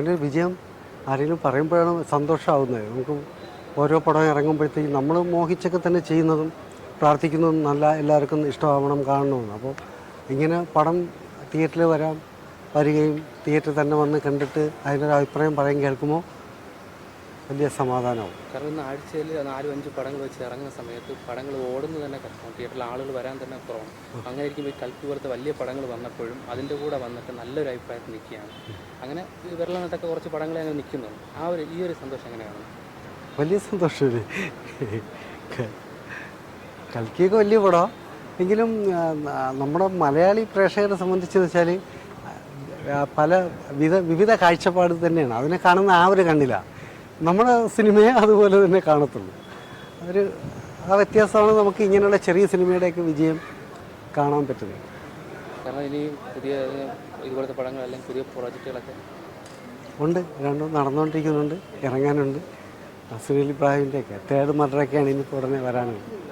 ഒരു വിജയം ആരെങ്കിലും പറയുമ്പോഴാണ് സന്തോഷമാവുന്നത്. നമുക്ക് ഓരോ പടം ഇറങ്ങുമ്പോഴത്തേക്കും നമ്മൾ മോഹിച്ചൊക്കെ തന്നെ ചെയ്യുന്നതും പ്രാർത്ഥിക്കുന്നതും നല്ല എല്ലാവർക്കും ഇഷ്ടമാവണം കാണണമെന്ന്. അപ്പോൾ ഇങ്ങനെ പടം തിയേറ്ററിൽ വരാം വരികയും തിയേറ്ററിൽ തന്നെ വന്ന് കണ്ടിട്ട് അതിന്റെ ഒരു അഭിപ്രായം പറയാൻ കേൾക്കുമ്പോൾ വലിയ സമാധാനമാവും കാരണം ഇന്ന് ആഴ്ചയിൽ നാലും അഞ്ച് പടങ്ങൾ വെച്ച് ഇറങ്ങുന്ന സമയത്ത് പടങ്ങൾ ഓടുന്നത് തന്നെ കഷ്ടമാണ്. തിയേറ്ററിൽ ആളുകൾ വരാൻ തന്നെ കുറവാണ്. അങ്ങനെ ഇരിക്കുമ്പോൾ ഈ കൽപ്പി പോലത്തെ വലിയ പടങ്ങൾ വന്നപ്പോഴും അതിന്റെ കൂടെ വന്നിട്ട് നല്ലൊരു അഭിപ്രായത്തിൽ നിൽക്കുകയാണ്. അങ്ങനെ ഈ വിരളനട്ടൊക്കെ കുറച്ച് പടങ്ങൾ അങ്ങനെ നിൽക്കുന്നുണ്ട്. ആ ഒരു ഈ ഒരു സന്തോഷം എങ്ങനെയാണ്? വലിയ സന്തോഷമില്ലേ കൽക്കിയൊക്കെ വലിയ പടം. എങ്കിലും നമ്മുടെ മലയാളി പ്രേക്ഷകരെ സംബന്ധിച്ചെന്ന് വെച്ചാൽ പല വിധ വിവിധ കാഴ്ചപ്പാട് തന്നെയാണ്. അതിനെ കാണുന്ന ആ ഒരു കണ്ണില. നമ്മുടെ സിനിമയെ അതുപോലെ തന്നെ കാണത്തുള്ളൂ. ഒരു ആ വ്യത്യാസമാണ് നമുക്ക് ഇങ്ങനെയുള്ള ചെറിയ സിനിമയുടെയൊക്കെ വിജയം കാണാൻ പറ്റുന്നത്. കാരണം ഇനി പുതിയ ഇതുപോലത്തെ പടങ്ങൾ അല്ലെങ്കിൽ പുതിയ പ്രോജക്റ്റുകളൊക്കെ ഉണ്ട്. രണ്ടും നടന്നുകൊണ്ടിരിക്കുന്നുണ്ട്. ഇറങ്ങാനുണ്ട്. അസുരലി ഇബ്രാഹിമിന്റെയൊക്കെ തേർഡ് മർഡറൊക്കെയാണ് ഇനി ഉടനെ വരാനുള്ളത്.